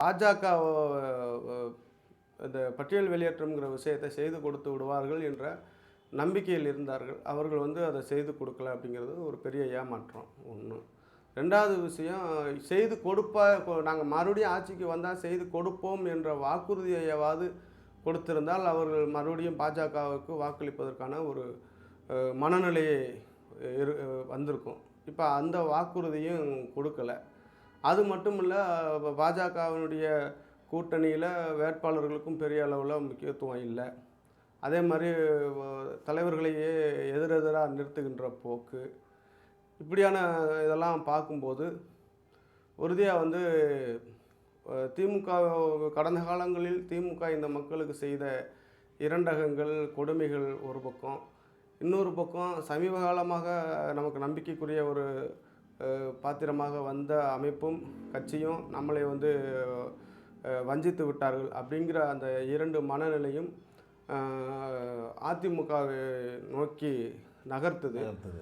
பாஜக இந்த பட்டியல் வெளியேற்றம்ங்கிற விஷயத்தை செய்து கொடுத்து விடுவார்கள் என்ற நம்பிக்கையில் இருந்தார்கள். அவர்கள் வந்து அதை செய்து கொடுக்கல அப்படிங்கிறது ஒரு பெரிய ஏமாற்றம் ஒன்று ரெண்டாவது விஷயம் செய்து கொடுப்பா நாங்கள் மறுபடியும் ஆட்சிக்கு வந்தால் செய்து கொடுப்போம் என்ற வாக்குறுதியையாவது கொடுத்திருந்தால் அவர்கள் மறுபடியும் பாஜகவுக்கு வாக்களிப்பதற்கான ஒரு மனநிலையை இரு வந்திருக்கும். இப்போ அந்த வாக்குறுதியும் கொடுக்கல. அது மட்டும் இல்லை பாஜகவினுடைய கூட்டணியில் வேட்பாளர்களுக்கும் பெரிய அளவில் முக்கியத்துவம் இல்லை. அதே மாதிரி தலைவர்களையே எதிரெதிராக நிறுத்துகின்ற போக்கு. இப்படியான இதெல்லாம் பார்க்கும்போது உறுதியாக வந்து திமுக கடந்த காலங்களில் திமுக இந்த மக்களுக்கு செய்த இரண்டகங்கள் கொடுமைகள் ஒரு பக்கம். இன்னொரு பக்கம் சமீப காலமாக நமக்கு நம்பிக்கைக்குரிய ஒரு பாத்திரமாக வந்த அமைப்பும் கட்சியும் நம்மளை வந்து வஞ்சித்து விட்டார்கள் அப்படிங்கிற அந்த இரண்டு மனநிலையும் அதிமுகவை நோக்கி நகர்த்துது. அடுத்தது